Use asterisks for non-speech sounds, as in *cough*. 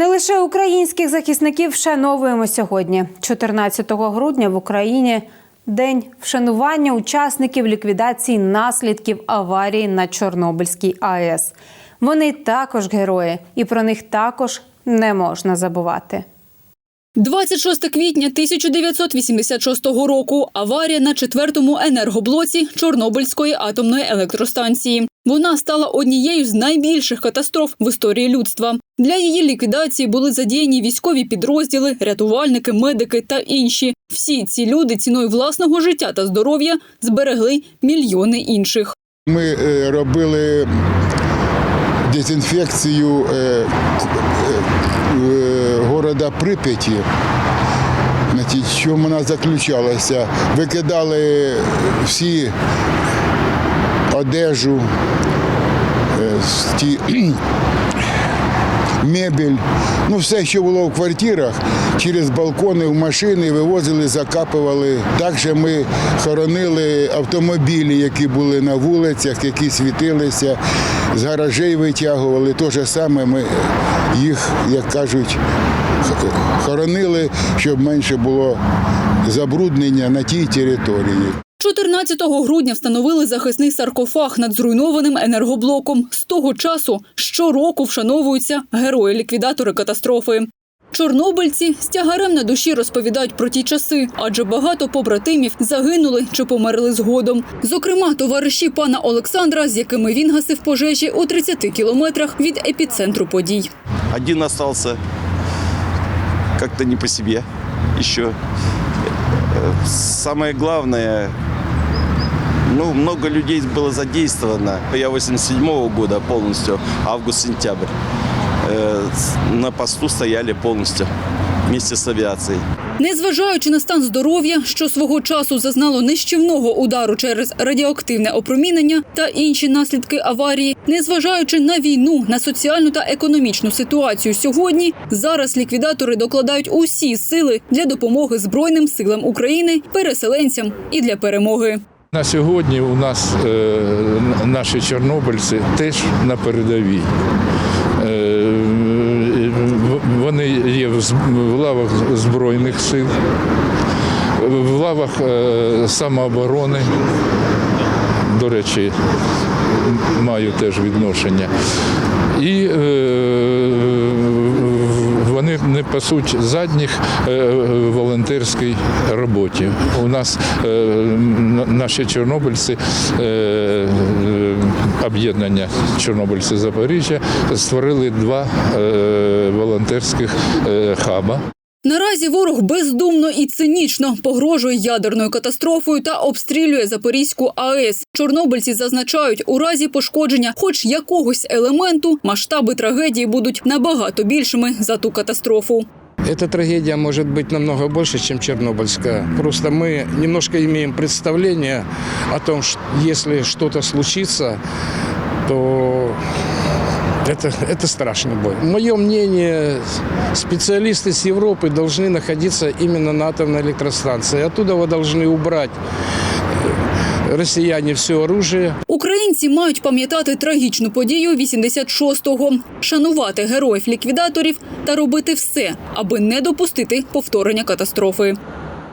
Не лише українських захисників вшановуємо сьогодні. 14 грудня в Україні день вшанування учасників ліквідації наслідків аварії на Чорнобильській АЕС. Вони також герої, і про них також не можна забувати. 26 квітня 1986 року. Аварія на четвертому енергоблоці Чорнобильської атомної електростанції. Вона стала однією з найбільших катастроф в історії людства. Для її ліквідації були задіяні військові підрозділи, рятувальники, медики та інші. Всі ці люди ціною власного життя та здоров'я зберегли мільйони інших. Ми е, робили дезінфекцію е, е, е, Прип'яті. Чому вона заключалася? Викидали всі одежу, е, *clears throat* мебель, ну все, що було в квартирах, через балкони в машини вивозили, закапували. Також ми хоронили автомобілі, які були на вулицях, які світилися, з гаражей витягували. Те ж саме ми їх, як кажуть, хоронили, щоб менше було забруднення на тій території. 14 грудня встановили захисний саркофаг над зруйнованим енергоблоком. З того часу щороку вшановуються герої-ліквідатори катастрофи. Чорнобильці з тягарем на душі розповідають про ті часи, адже багато побратимів загинули чи померли згодом. Зокрема, товариші пана Олександра, з якими він гасив пожежі у 30 кілометрах від епіцентру подій. Один остался как-то не по себе еще. Э, Самое ну, много людей было задействовано. Я 87 года полностью, август-сентябрь. Э, На посту стояли полностью вместе с авиацией. Незважаючи на стан здоров'я, що свого часу зазнало нищівного удару через радіоактивне опромінення та інші наслідки аварії, незважаючи на війну, на соціальну та економічну ситуацію сьогодні, зараз ліквідатори докладають усі сили для допомоги Збройним силам України, переселенцям і для перемоги. На сьогодні у нас е, наші чорнобильці теж на передовій. Е, вони є в лавах Збройних сил, в лавах е, самооборони. До речі, маю теж відношення. І пасуть задніх е, волонтерській роботі. У нас е, наші чорнобильці, е, об'єднання чорнобильці Запоріжжя створили два волонтерських хаба. Наразі ворог бездумно і цинічно погрожує ядерною катастрофою та обстрілює Запорізьку АЕС. Чорнобильці зазначають, у разі пошкодження хоч якогось елементу масштаби трагедії будуть набагато більшими за ту катастрофу. Эта трагедия может быть намного больше, чем Чернобыльская. Просто мы немножко имеем представление о том, что если что-то случится, то это, это страшный бой. Мое мнение, специалисты с Европы должны находиться именно на атомной электростанции. Оттуда вы должны убрать э, россияне все оружие, Українці мають пам'ятати трагічну подію 86-го, шанувати героїв-ліквідаторів та робити все, аби не допустити повторення катастрофи.